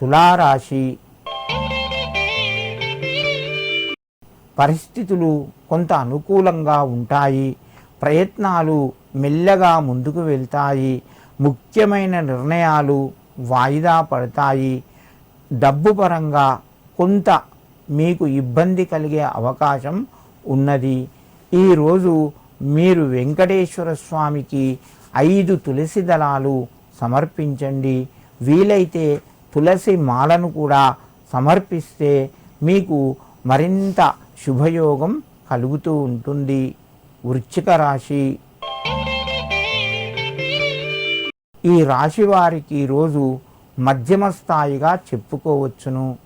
తులారాశి. పరిస్థితులు కొంత అనుకూలంగా ఉంటాయి. ప్రయత్నాలు మెల్లగా ముందుకు వెళ్తాయి. ముఖ్యమైన నిర్ణయాలు వాయిదా పడతాయి. డబ్బు పరంగా కొంత మీకు ఇబ్బంది కలిగే అవకాశం ఉన్నది. ఈరోజు మీరు వెంకటేశ్వర స్వామికి ఐదు తులసి దళాలు సమర్పించండి. వీలైతే తులసి మాలను కూడా సమర్పిస్తే మీకు మరింత శుభయోగం కలుగుతూ ఉంటుంది. వృశ్చిక రాశి. ఈ రాశి వారికి ఈరోజు మధ్యమ స్థాయిగా చెప్పుకోవచ్చును.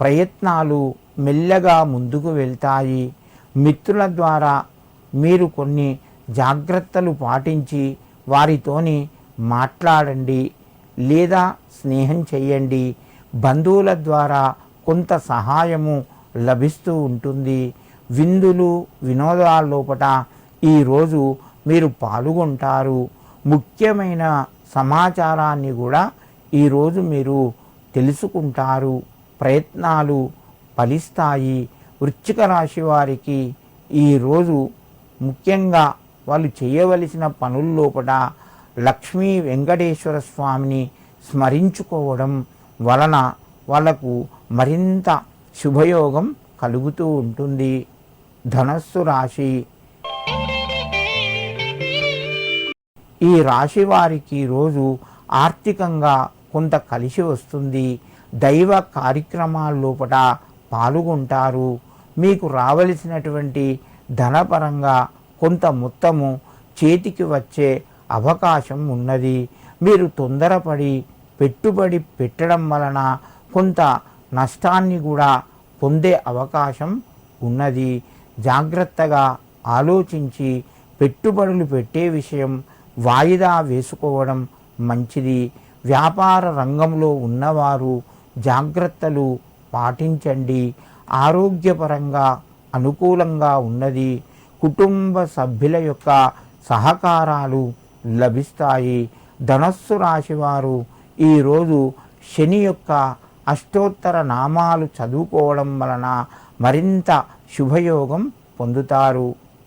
ప్రయత్నాలు మెల్లగా ముందుకు వెళ్తాయి. మిత్రుల ద్వారా మీరు కొన్ని జాగ్రత్తలు పాటించి వారితోని మాట్లాడండి. లేదా స్నేహం చేయండి. బంధువుల ద్వారా కొంత సహాయము లభిస్తూ ఉంటుంది. విందులు వినోదాల లోపట ఈరోజు మీరు పాల్గొంటారు. ముఖ్యమైన సమాచారాన్ని కూడా ఈరోజు మీరు తెలుసుకుంటారు. ప్రయత్నాలు ఫలిస్తాయి. వృశ్చిక రాశి వారికి ఈరోజు ముఖ్యంగా వాళ్ళు చేయవలసిన పనుల లోపల లక్ష్మీ వెంకటేశ్వర స్వామిని స్మరించుకోవడం వలన వాళ్ళకు మరింత శుభయోగం కలుగుతూ ఉంటుంది. ధనస్సు రాశి. ఈ రాశి వారికి రోజు ఆర్థికంగా కొంత కలిసి వస్తుంది. దైవ కార్యక్రమాల లోపల పాల్గొంటారు. మీకు రావలసినటువంటి ధనపరంగా కొంత మొత్తము చేతికి వచ్చే అవకాశం ఉన్నది. మీరు తొందరపడి పెట్టుబడి పెట్టడం వలన కొంత నష్టాన్ని కూడా పొందే అవకాశం ఉన్నది. జాగ్రత్తగా ఆలోచించి పెట్టుబడులు పెట్టే విషయం వాయిదా వేసుకోవడం మంచిది. వ్యాపార రంగంలో ఉన్నవారు జాగ్రత్తలు పాటించండి. ఆరోగ్యపరంగా అనుకూలంగా ఉన్నది. కుటుంబ సభ్యుల యొక్క సహకారాలు లభిస్తాయి. ధనస్సు రాశివారు ఈరోజు శని యొక్క అష్టోత్తర నామాలు చదువుకోవడం వలన మరింత శుభయోగం పొందుతారు.